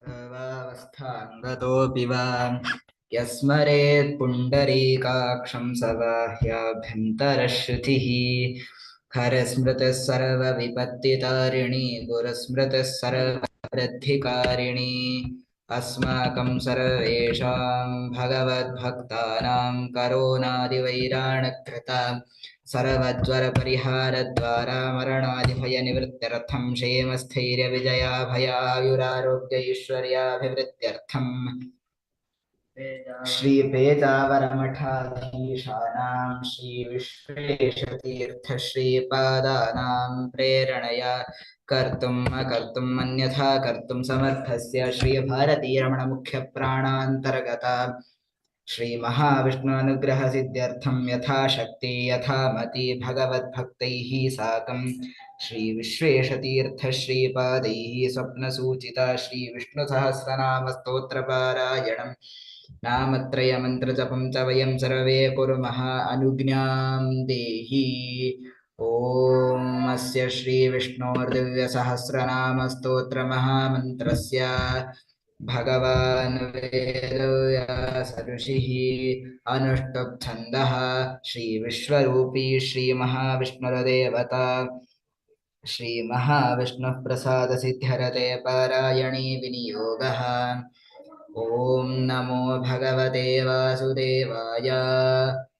सर्वावस्थाङ्गतोऽपि वा। यस्मरेत् पुण्डरीकाक्षं गुरुस्मृतिः सर्ववृद्धिकारिणी। अस्माकं सर्वेषां भगवद्भक्तानां करोनादिवैराणकृता। सर्वज्वरपरिहारद्वारा मरणादिभयनिवृत्त्यर्थं क्षेमस्थैर्यविजयाभयायुरारोग्य ऐश्वर्याभिवृद्ध्यर्थम् श्रीपेजावरमठाधीशानां श्रीविश्वेशतीर्थश्रीपादानां प्रेरणया कर्तुम् अकर्तुम् अन्यथा कर्तुं समर्थस्य श्रीभारतीरमणमुख्यप्राणान्तर्गता। श्रीमहाविष्णुनुग्रहसिद्ध्यर्थं यथाशक्ति यथामति भगवद्भक्तैः साकं श्रीविश्वेशतीर्थश्रीपादैः स्वप्नसूचिता श्रीविष्णुसहस्रनामस्तोत्रपारायणम्। नामत्रयमन्त्रजपं च वयं सर्वे कुर्मः अनुज्ञां देहि। ॐ अस्य श्रीविष्णोर्दिव्यसहस्रनामस्तोत्रमहामन्त्रस्य भगवान् वेदव्यासऋषिः अनुष्टुप्छन्दः श्रीविश्वरूपी श्रीमहाविष्णुरदेवता। श्रीमहाविष्णुः प्रसादसिद्ध्यरते पारायणी विनियोगः। ॐ नमो भगवते वासुदेवाय।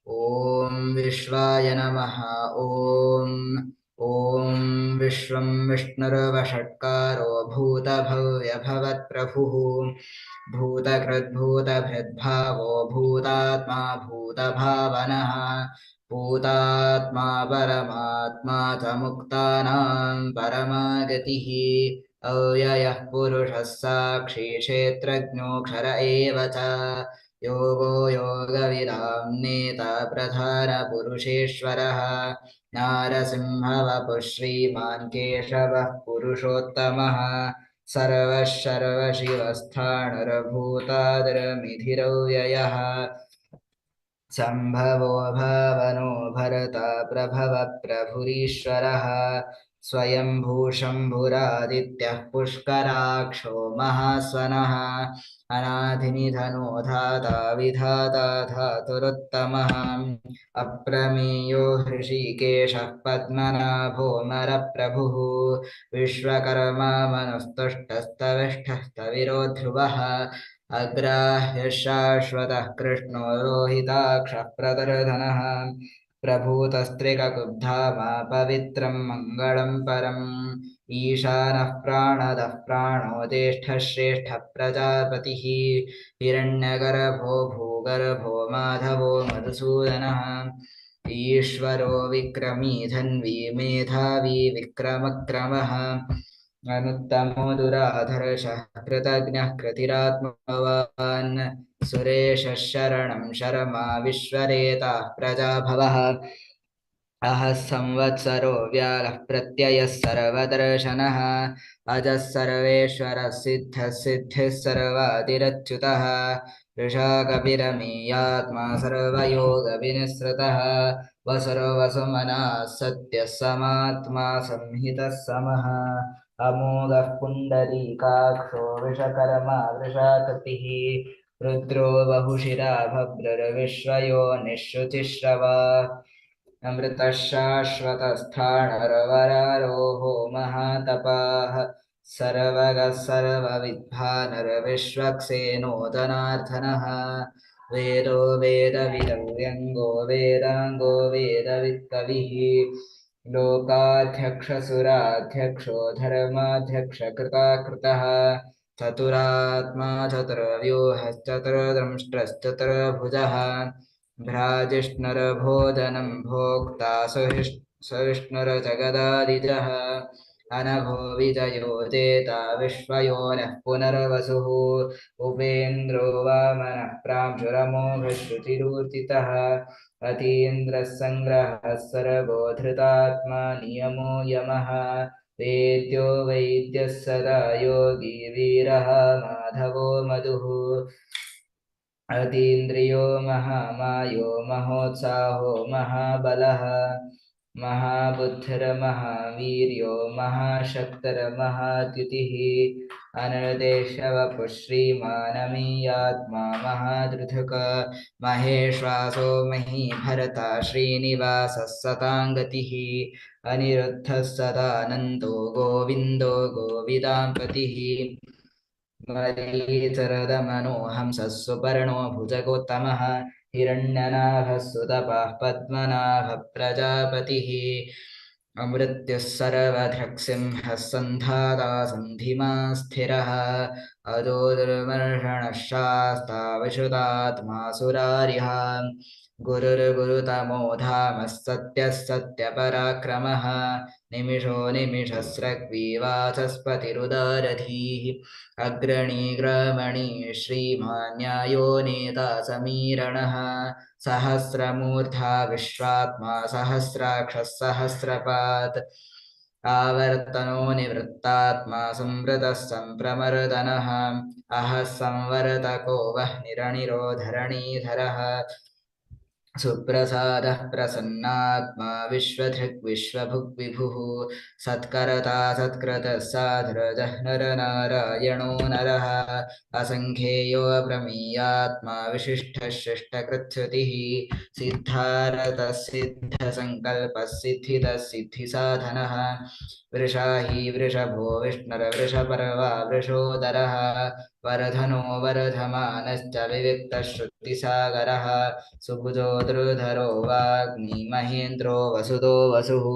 ॐ विश्वाय नमः। ॐ ॐ विश्वं विष्णुर्वषट्कारो भूतभव्यभवत्प्रभुः भूतकृद्भूतभृद्भावो भूतात्मा भूतभावनः भूतात्मा परमात्मा च मुक्तानां परमागतिः अव्ययः पुरुषः साक्षी क्षेत्रज्ञोऽक्षर एव च योगो योगविदां नेता प्रधानपुरुषेश्वरः नारसिंहवपुः श्रीमान् केशवः पुरुषोत्तमः। सर्वः सर्वशिवस्थाणुरभूतादिरमिधिरव्ययः सम्भवो भावनो भरता प्रभव प्रभुरीश्वरः। स्वयम्भूशम्भुरादित्यः पुष्कराक्षो महास्वनः अनाधिनिधनो धाता विधाता धातुरुत्तमः। अप्रमेयो हृषीकेशः पद्मनाभो नरप्रभुः। विश्वकर्मा मनुस्तुष्टस्तविष्ठस्तविरो ध्रुवः अग्राह्यः शाश्वतः कृष्णो रोहिताक्षः प्रदर्धनः प्रभूतस्त्रिककुब्धामा पवित्रं मङ्गलं परम्। ईशानः प्राणदः प्राणो ज्येष्ठः श्रेष्ठः प्रजापतिः हिरण्यगर्भो भूगर्भो माधवो मधुसूदनः। ईश्वरो विक्रमी धन्वी मेधावी विक्रमक्रमः। अनुत्तमो दुराधर्षः कृतज्ञः कृतिरात्मवान्। सुरेशः शरणं शर्मा विश्वरेताः प्रजाभवः। अहः संवत्सरो व्यालः प्रत्ययः सर्वदर्शनः अजः सर्वेश्वरः सिद्धः सिद्धिः सर्वातिरच्युतः वृषाकपिरमेयात्मा सर्वयोगविनिःसृतः वसुर्वसुमनः सत्यः समात्मा संहितः समः अमोघः पुण्डरीकाक्षो वृषकर्मा वृषाकृतिः रुद्रो बहुशिरा भद्रर्विश्वयो निःशुचिश्रवा अमृतः शाश्वतस्थाणरवरारोहो महातपाः सर्वगः सर्वविद्भानर्विश्वक्सेनोदनार्थनः वेदो वेदविदव्यङ्गो वेदाङ्गो वेदवित्कविः। लोकाध्यक्षसुराध्यक्षो धर्माध्यक्षकृताकृतः। चतुरात्मा चतुर्व्यूहश्चतुर्दंष्ट्रश्चतुर्भुजः भ्राजिष्णुर्भोजनं भोक्ता सविष्णुर्जगदादिजः अनघो विजयो जेता विश्वयोनः पुनर्वसुः। उपेन्द्रो वामनः प्रांशुरमोघश्रुतिरूर्जितः अतीन्द्रः सङ्ग्रहः सर्गो धृतात्मा नियमो यमः। वेद्यो वैद्यः सदा योगी वीरः माधवो मधुः। अतीन्द्रियो महामायो महोत्साहो महाबलः, महाबुद्धिर्महावीर्यो महाशक्तिर्महाद्युतिः, अनर्देशवपुः श्रीमानमीयात्मा महादृधुक, महेश्वासो मही भरता श्रीनिवासः सतां गतिः अनिरुद्धः सदानन्दो गोविन्दो मरीचरदमनो हंसः सुपर्णो भुजगोत्तमः हिरण्यनाभः सुतपः पद्मनाभः प्रजापतिः अमृत्युः सर्वधृक्सिंहः सन्धाता सन्धिमा स्थिरः अदो दुर्मर्षणः शास्ता विशुतात्मा सुरारिः गुरुर्गुरुतमो धामः सत्यः सत्यपराक्रमः निमिषो निमिषस्रग्वीवाचस्पतिरुदारधीः। अग्रणी ग्रामणी श्रीमान्यायो नेता समीरणः सहस्रमूर्धा विश्वात्मा सहस्राक्षः सहस्रपात्। आवर्तनो निवृत्तात्मा संवृतः सम्प्रमर्दनः अहः संवरतको वह्निरनिरो धरणीधरः सुप्रसादः प्रसन्नात्मा विश्वधृग्विश्वभुग्विभुः सत्करता सत्कृतः साधृजः नरनारायणो नरः। असङ्ख्येयो प्रमेयात्मा विशिष्टः शिष्टकृत्स्युतिः सिद्धारतः सिद्धसङ्कल्पः सिद्धितः सिद्धिसाधनः वृषाही वृषभो विष्णुर्वृषपर्वा वृषोदरः। वरधनो वरधमानश्च विविक्तश्रुतिसागरः। सुबुजो द्रुधरो वाग्निमहेन्द्रो वसुदो वसुः।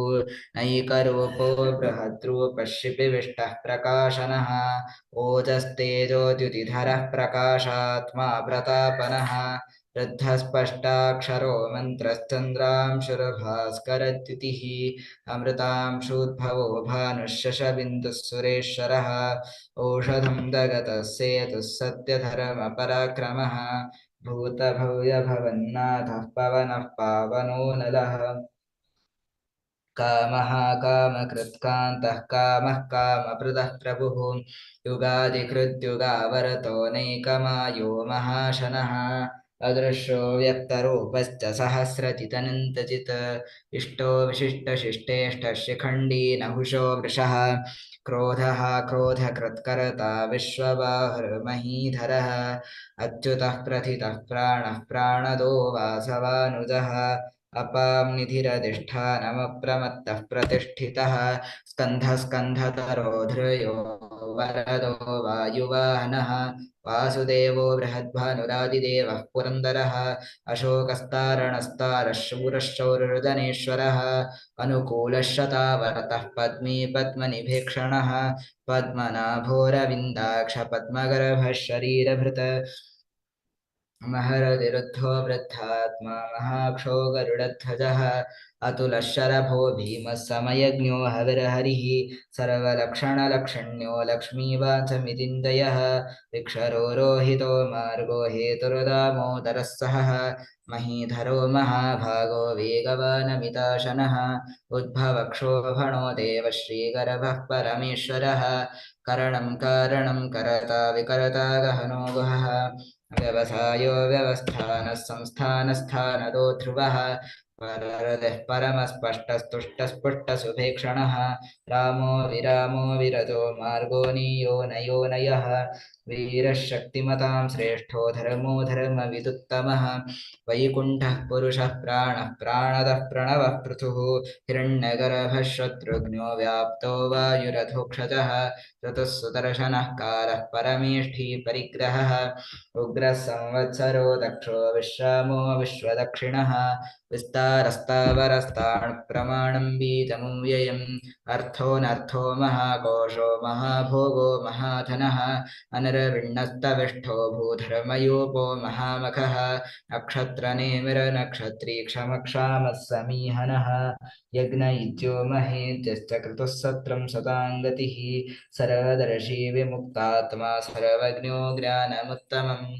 नैकरूपो बृहद्रूपशिपिविष्टः प्रकाशनः। ओजस्तेजोद्युतिधरः प्रकाशात्मा प्रतापनः। वृद्धस्पष्टाक्षरो मन्त्रश्चन्द्रांशुरभास्करद्युतिः अमृतांशूद्भवो भानुः शशबिन्दुः सुरेश्वरः औषधं दगतः सेतुः सत्यधर्मपराक्रमः भूतभव्यभवन्नाथः पवनः पावनो नलः। कामः कामकृत्कान्तः कामः कामप्रदः प्रभुः युगादिकृद्युगावरतो नैकमायो महाशनः। अदृश्यो व्यक्तरूपश्च सहस्रचितनन्तचित् इष्टो विशिष्टशिष्टेष्टशिखण्डी नहुषो वृषः। क्रोधः क्रोधकृत्कर्ता विश्वबाहुर्महीधरः। अच्युतः प्रथितः प्राणः प्राणदो वासवानुजः। अपां निधिरधिष्ठानमप्रमत्तः प्रतिष्ठितः। स्कन्धः स्कन्धतरो धृयो वरदो वायुवाहनः वासुदेवो बृहद्भानुरादिदेवः पुरन्दरः। अशोकस्तारणस्तारः शूरश्चौरर्दनेश्वरः अनुकूलः शतावरतः पद्मी पद्मनिभीक्षणः। पद्मनाभोरविन्दाक्ष पद्मगर्भः शरीरभृत् महरतिरुद्धो वृद्धात्मा महाक्षो गरुडध्वजः अतुलः शरभो भीमः समयज्ञो हविर्हरिः। सर्वलक्षणलक्षण्यो लक्ष्मीवाचमितिन्दयः। विक्षरो रोहितो मार्गो हेतुर्दामोदरः सहः। महीधरो महाभागो वेगवानमिताशनः। उद्भवक्षोभणो देवः श्रीगर्भः परमेश्वरः। करणं कारणं करता विकरता गहनो गुहः। व्यवसायो व्यवस्थानः संस्थानस्थानदो ध्रुवः। पररदः परमस्पष्टस्तुष्टस्पुष्टसुभेक्षणः रामो विरामो विरतो मार्गो नीयो नयो नयः। वीरः शक्तिमतां श्रेष्ठो धर्मो धर्मविदुत्तमः। वैकुण्ठः पुरुषः प्राणः प्राणदः प्रणवः पृथुः। हिरण्यगर्भः शत्रुघ्नो व्याप्तो वायुरथोक्षजः ऋतुः कालः परमेष्ठी परिग्रहः। उग्रः संवत्सरो दक्षो विश्रामो विश्वदक्षिणः। विस्तारस्तावरस्ताणुप्रमाणं बीजमव्ययम्। अर्थोऽनर्थो महाकोशो महाभोगो महाधनः अनरविण्णस्तविष्ठो भूधर्मयोपो महामखः नक्षत्रनेमिरनक्षत्री क्षमक्षामः समीहनः यज्ञ इत्यो महेत्यश्च कृतः सत्रं सतां गतिः सर्वदर्शी विमुक्तात्मा सर्वज्ञो ज्ञानमुत्तमम्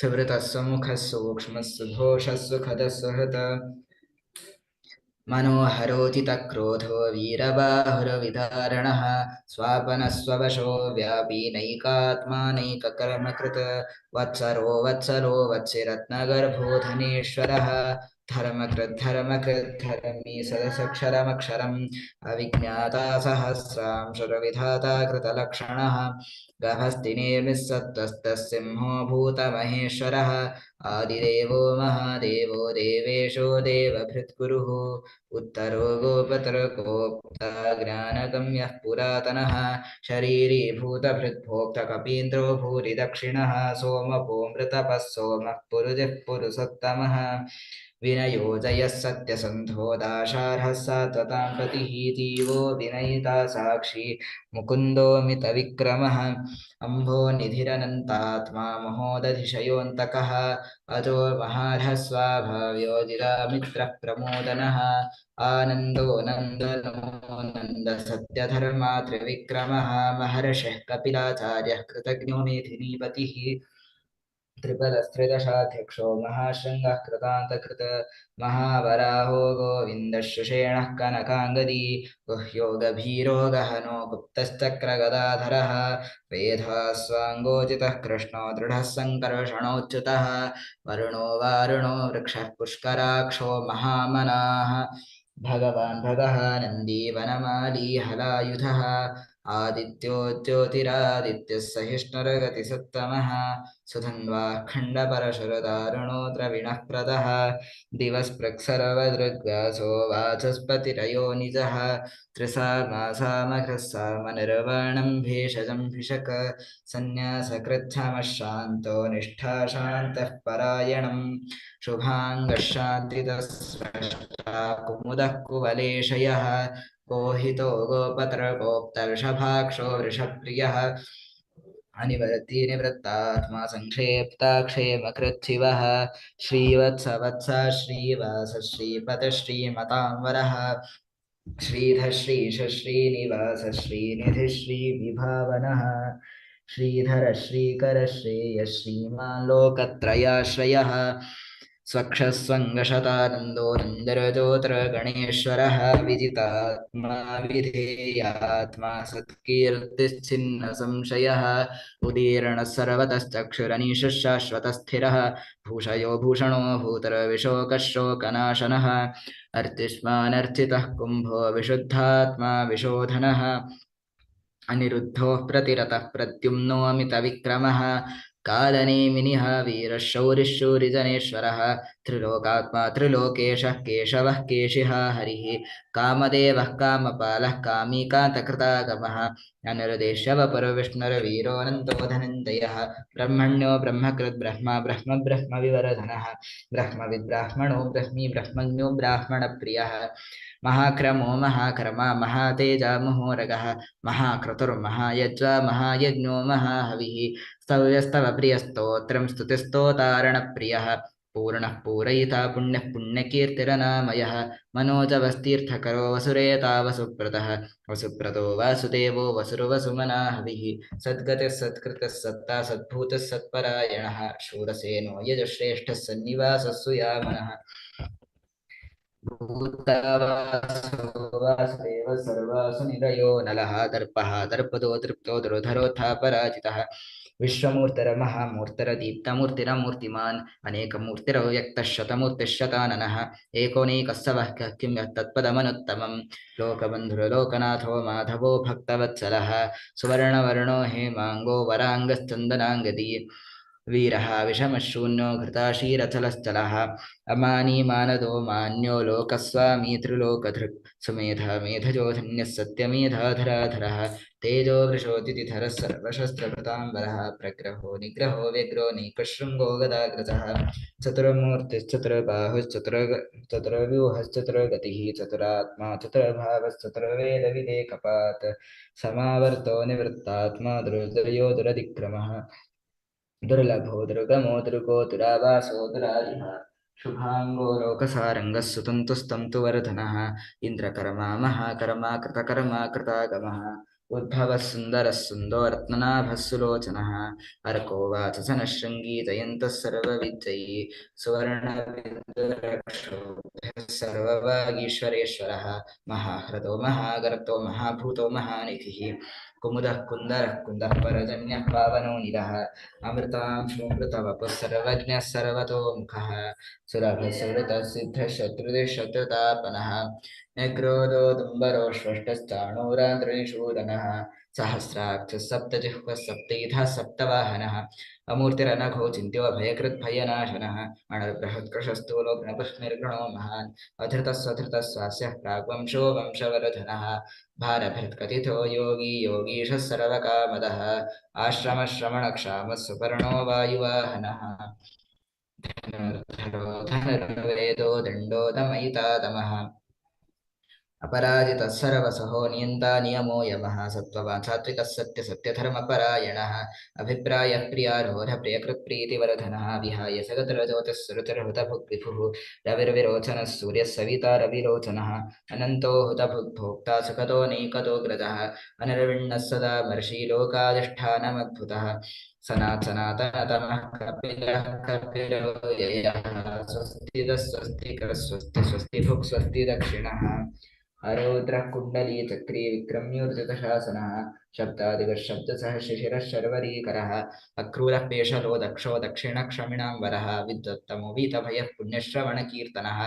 सुहृतः सुमुखः सूक्ष्मः सुघोषः सुखदः सुहृत् मनोहरोचितक्रोधो वीरबाहुरविदारणः व्यापी नैकात्मानैककर्मकृत् वत्सरो वत्सरो वत्सिरत्नगर्भो धनेश्वरः धर्मकृद्धर्मकृद्धर्मी सदसक्षरमक्षरम् अविज्ञाता सहस्रांशुरविधाता कृतलक्षणः। गभस्तिनेर्मिस्सत्त्वस्तः सिंहो भूतमहेश्वरः। आदिदेवो महादेवो देवेशो देवभृत्कुरुः उत्तरो गोपतर्कोक्ता ज्ञानगम्यः पुरातनः। शरीरी भूतभृद्भोक्तकपीन्द्रो भूरि दक्षिणः सोमपो मृतपः सोमः पुरुजः पुरुषोत्तमः। विनयो जयः सत्यसन्धो दाशार्हः सात्वतां प्रतिः जीवो विनयिता साक्षी मुकुन्दोमितविक्रमः अम्भो निधिरनन्तात्मा महोदधिशयोऽन्तकः अजो महारस्वाभाव्योजिरामित्रः प्रमोदनः आनन्दो नन्दनो नन्दसत्यधर्मा त्रिविक्रमः महर्षिः कपिलाचार्यः कृतज्ञो मेधिनीपतिः त्रिपदस्त्रिदशाध्यक्षो महाशृङ्गः कृतान्तकृत। महावराहो गोविन्दशुषेणः कनकाङ्गदी। गुह्यो गभीरो गहनो गुप्तश्चक्रगदाधरः। वेधास्वाङ्गोचितः कृष्णो दृढः सङ्कर्षणोच्युतः। वरुणो वारुणो वृक्षः पुष्कराक्षो महामनाः। भगवान् भगः नन्दीवनमाली हलायुधः आदित्यो ज्योतिरादित्यः सहिष्णुरगतिसत्तमः सुधन्वाखण्डपरशुरदारुणो द्रविणः प्रदः दिवस्पृक्सर्वदृग्व्यासो वाचस्पतिरयो निजः सामनिर्वाणं भेषजं भिषक सन्न्यासकृच्छमः शान्तो निष्ठाशान्तः परायणम् शुभाङ्गः शान्तितस्रष्टा कुमुदः कुवलेशयः गोहितो गोपत्रगोप्तर्षभाक्षो वृषप्रियः। अनिवर्ति निवृत्तात्मा सङ्क्षेप्ताक्षेमकृच्छिवः श्रीवत्सवत्स श्रीवास श्रीपद श्रीमतांवरः श्रीधर श्रीश श्रीनिवास श्रीनिधि श्रीविभावनः श्रीधर श्रीकर श्रेय श्रीमान् लोकत्रयाश्रयः स्वक्षस्वङ्गशतानन्दो नन्दरजोत्रगणेश्वरः विजितात्मा विधेयात्मा सत्कीर्तिश्चिन्नसंशयः उदीर्णः सर्वतश्चक्षुरनीशः शाश्वतस्थिरः भूषयो भूषणो भूतरविशोकशोकनाशनः अर्तिष्मानर्थितः कुम्भो विशुद्धात्मा विशोधनः अनिरुद्धोः प्रतिरतः प्रद्युम्नोऽमितविक्रमः कालनेमिनिः वीरः शौरिशूरिजनेश्वरः त्रिलोकात्मा त्रिलोकेशः केशवः केशिः हरिः, कामदेवः कामपालः कामीकान्तकृतागमः अनिर्देश्यवपुरविष्णुर्वीरोऽनन्तो धनञ्जयः ब्रह्मण्यो ब्रह्मकृद्ब्रह्मा ब्रह्म ब्रह्मविवरधनः ब्रह्मविद्ब्राह्मणो ब्रह्मी ब्रह्मज्ञो ब्राह्मणप्रियः, महाक्रमो महाकर्मा महातेजा महोरगः महाक्रतुर्महायज्वा महायज्ञो महाहविः स्तव्यस्तव प्रियस्तोत्रं स्तुतिस्तोतारणप्रियः पूर्णः पूरयिता पुण्यः पुण्यकीर्तिरनामयः, मनोजवस्तीर्थकरो वसुरेता वसुप्रतः वसुप्रतो वासुदेवो वसुर्वसुमना हविः सद्गतिः सत्कृतः सत्ता सद्भूतः सत्परायणः, शूरसेनो यजश्रेष्ठः सन्निवासः सुयामनः। सर्वासु निरयो नलः, दर्पः, दर्पदो तृप्तो दुर्धरोऽथा पराजितः ವಿಶ್ವಮೂರ್ತರ ಮಹಾಮೂರ್ತರ ದೀಪ್ತಮೂರ್ತಿರ ಮೂರ್ತಿಮಾನ್ ಅನೇಕಮೂರ್ತಿರ ವ್ಯಕ್ತಶತಮೂರ್ತಿಶತಾನನಃ ಏಕೋನೇಕಸ್ಸವಃ ಕಿಂ ತತ್ಪದಮನುತ್ತಮಂ ಲೋಕಬಂಧುರ ಲೋಕನಾಥೋ ಮಾಧವೋ ಭಕ್ತವತ್ಸಲಃ ಸುವರ್ಣವರ್ಣೋ ಹೇಮಾಂಗೋ ವರಾಂಗಶ್ಚಂದನಾಂಗದಿ वीरः विषमशून्यो अमानी मानदो मान्यो लोकस्वामी त्रिलोकधृक्। सुमेधा मेधजोधन्यः सत्यमेधाधराधरः तेजो वृषोतिथिधरः सर्वशस्त्रभृताम्बरः प्रग्रहो निग्रहो व्यग्रो नीकशृङ्गो गदाग्रजः। चतुर्मूर्तिश्चतुर्बाहुश्चतुर चतुरात्मा चतुर्भागश्चतुर्वेदविदेकपात् समावर्तो निवृत्तात्मा दुर्जयो दुरधिक्रमः। दुर्लभो दुर्गमो दुर्गो दुरावासो दुरारिः शुभाङ्गो लोकसारङ्गः सुतन्तुस्तं तु वर्धनः इन्द्रकर्मा महाकर्मा कृतकर्मा कृतागमः उद्भवः सुन्दरः सुन्दोरत्ननाभः सुलोचनः अर्को वाच स नः शृङ्गीतयन्तः सर्ववागीश्वरेश्वरः महाहृदो महागर्तो, महाभूत, महानिधि। कुमुद कुंदर कुंद परजन्य, पावनो निरः। अमृतांशुमृतवपुः सर्वज्ञः, सर्वतो मुखः। सुरभसुहृतः सिद्धशत्रुतिशत्रुतापनः निग्रोधो दुम्बरो षष्ठस्थाणोरान्ध्रणिशूदनः सहस्राक्षः सप्तजिह्वः सप्तैधः सप्तवाहनः। अमूर्तिरनघो चिन्त्योऽभयकृद्भयनाशनः अणर्बृहत्कृशस्थूलो गणपुष्निर्गणो महान्। अधृतस्वधृतः स्वास्यः प्राग्वंशो वंशवरधनः। भारभृत्कथितो योगी योगीशः सर्वकामदः। आश्रमश्रमणक्षामः सुपर्णो वायुवाहनः। धनुर्धरो धनुर्वेदो दण्डो दमयितादमः। अपराजितः सर्वसहो नियन्ता नियमो यमः सत्त्ववान् सात्विकः सत्य सत्यधर्मपरायणः। अभिप्रायः प्रियारोहप्रियकृत्प्रीतिवर्धनः विहाय सगतरज्योतिःसुरुतिर्हुतभुग्विभुः रविर्विरोचनः सूर्यः सविता रविरोचनः अनन्तो हुतभुग्भोक्ता सुखतो नैकतो ग्रजः। अनिर्विण्णः सदा मर्षि लोकाधिष्ठानमद्भुतः। सनातनातनतमः कपिलः कपिलो ययः। स्वस्ति स्वस्ति भुक् स्वस्ति दक्षिणः अरौद्रः कुण्डली चक्री विक्रम्योर्जितशासनः शब्दादिगः शब्दसः शिशिरः शर्वरीकरः अक्रूरः पेशलो दक्षो दक्षिणक्षमिणां वरः विद्वत्तमो वीतभयः पुण्यश्रवणकीर्तनः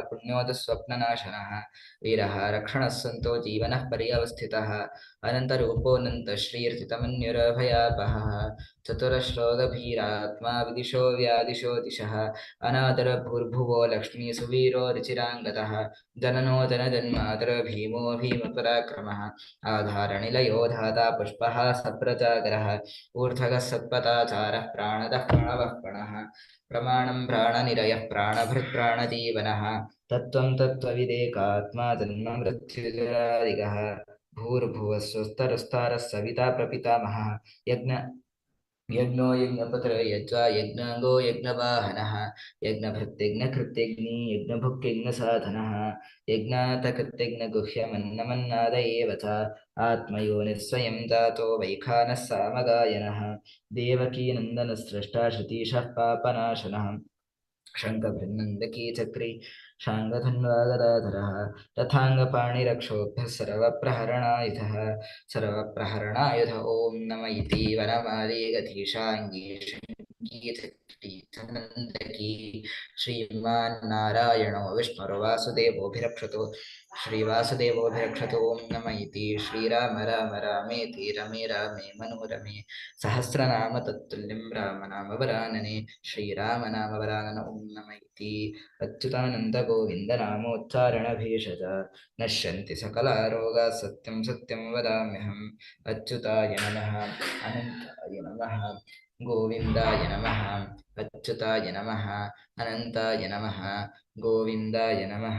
पुण्योदस्वप्ननाशनः, वीरः रक्षणः सन्तो जीवनः पर्यवस्थितः अनन्तरूपोऽनन्तश्रीर्जितमन्युरभयापहः चतुरश्रोदभीरात्मा विदिशो व्यादिशो दिशः, अनादरभूर्भुवो लक्ष्मीसुवीरो रुचिराङ्गतः जननो जनजन्मातरभीमो भीमपराक्रमः, आधारनिलयो धाता पुष्पः सप्रजागरः, ऊर्ध्वगः सत्पथाचारः प्राणदः प्रणवः प्रणः। प्रमाणं प्राणनिरयः प्राणभृत्प्राणजीवनः तत्त्वं तत्त्वविदेकात्मा जन्म मृत्युजरादिगः। भूर्भुवः स्वस्तरस्तारः सविता प्रपितामहः। यज्ञ यज्ञो यज्ञपत्र यज्वा यज्ञाङ्गो यज्ञवाहनः यज्ञभृत्यज्ञकृत्यग्नि यज्ञभुक्यज्ञसाधनः यज्ञातकृत्यज्ञगुह्यमन्नमन्नाद एव च आत्मयोनिः स्वयं जातो वैखानः सामगायनः देवकीनन्दनस्रष्टा श्रुतीशः पापनाशनः। शङ्खभृन्नन्दकी चक्री ஷாங்கதன்வாகதாதரः तथाङ्गपाणिरक्षोभ्यः सर्वप्रहरणायुधः सर्वप्रहरणायुध ॐ नम इति वनमालेगधीशाङ्गी सङ्गीतनन्दकी श्रीमान् नारायणो विष्णुर्वासुदेवोऽभिरक्षतु श्रीवासुदेवोऽभिरक्षतु ॐ नम इति श्रीराम राम रामेति रमे रामे मनोरमे सहस्रनाम तत्तुल्यं रामनामवरानने श्रीरामनामवरानन ॐ नम इति अच्युतानन्दगोविन्दनामोच्चारणभेषज नश्यन्ति सकलारोगाः सत्यं सत्यं वदाम्यहम् अच्युताय नमः अनन्ताय नमः गोविन्दाय नमः अच्युताय नमः अनन्ताय नमः गोविन्दाय नमः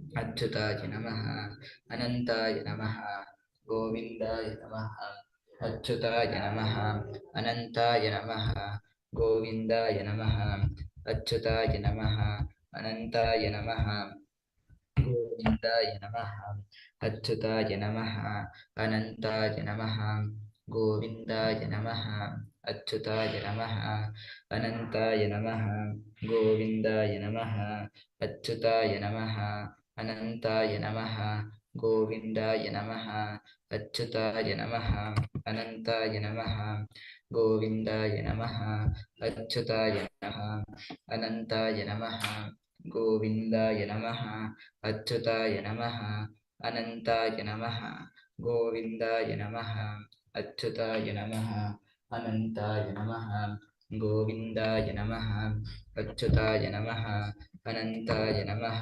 अच्युताय नमः, अनन्ताय नमः, गोविन्दाय नमः, अच्युताय नमः, अनन्ताय नमः, गोविन्दाय नमः, अच्युताय नमः, अनन्ताय नमः, गोविन्दाय नमः, अच्युताय नमः, अनन्ताय नमः, गोविन्दाय नमः, अच्युताय नमः, अनन्ताय नमः, गोविन्दाय नमः, अच्युताय नमः अनन्ताय नमः। गोविन्दाय नमः। अच्युताय नमः। अनन्ताय नमः। गोविन्दाय नमः। अच्युताय नमः। अनन्ताय नमः। गोविन्दाय नमः। अच्युताय नमः। अनन्ताय नमः। गोविन्दाय नमः। अच्युताय नमः। अनन्ताय नमः। गोविन्दाय नमः। अच्युताय नमः। अनन्ताय नमः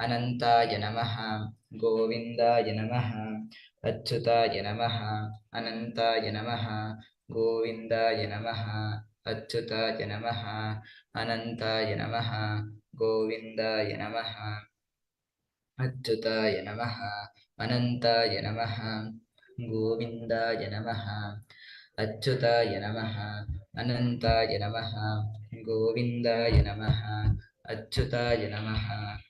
अनन्ताय नमः। गोविन्दाय नमः। अच्युताय नमः। अनन्ताय नमः। गोविन्दाय नमः। अच्युताय नमः। अनन्ताय नमः। गोविन्दाय नमः। अच्युताय नमः। अनन्ताय नमः। गोविन्दाय नमः। अच्युताय नमः। अनन्ताय नमः। गोविन्दाय नमः। अच्युताय नमः।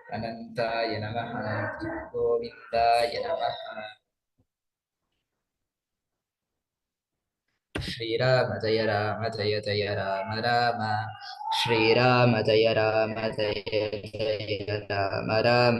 अनन्ताय नमः गोविन्दाय नमः श्रीराम जय राम जय जय राम राम। श्रीराम जय राम जय जय राम राम।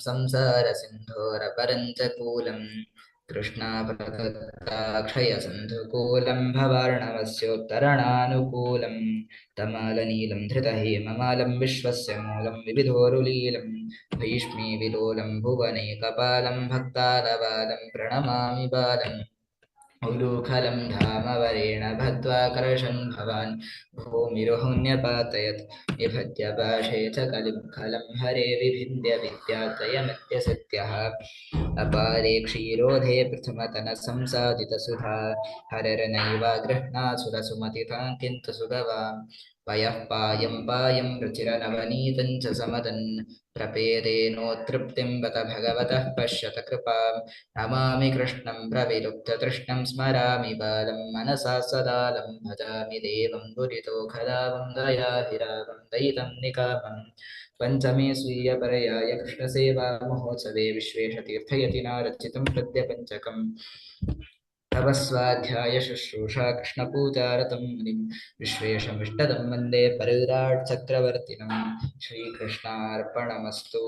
संसारसिन्धोरपरञ्चकूलं कृष्णापदत्ताक्षयसन्धुकूलं भवार्णवस्योत्तरणानुकूलं तमालनीलं धृतहेममालं विश्वस्य मूलं विविधोरुलीलं भुवने कपालं भक्तालबालं प्रणमामि बालम् उलूखलं धामवरेण भद्वाकर्षन् भवान्। भूमिरुहुन्यपातयत् विभद्य पाशे च कलिमुखलं हरे विभिन्द्य विद्यातयमित्य सत्यः अपारे क्षीरोधे प्रथमतनसंसादितसुधा हररनैव गृह्णासुरसुमतितां किन्तु सुगवां पयः पायं पायं रुचिरनवनीतं च समदन् प्रपेदेनोत्तृप्तिं बत भगवतः पश्यत कृपां नमामि कृष्णं प्रविलुप्ततृष्णं स्मरामि बालं मनसा सदालं भजामि देवं दुरितोखदावं दयाहिरावं दयितं निकामम्। पञ्चमे स्वीयपर्याय कृष्णसेवा महोत्सवे विश्वेशतीर्थयतिना रचितं पद्यपञ्चकम् तव स्वाध्याय शुश्रूषा कृष्णपूजारतं मुनिं विश्वेशमिष्टदं वन्दे परिव्राट् चक्रवर्तिनं श्रीकृष्णार्पणमस्तु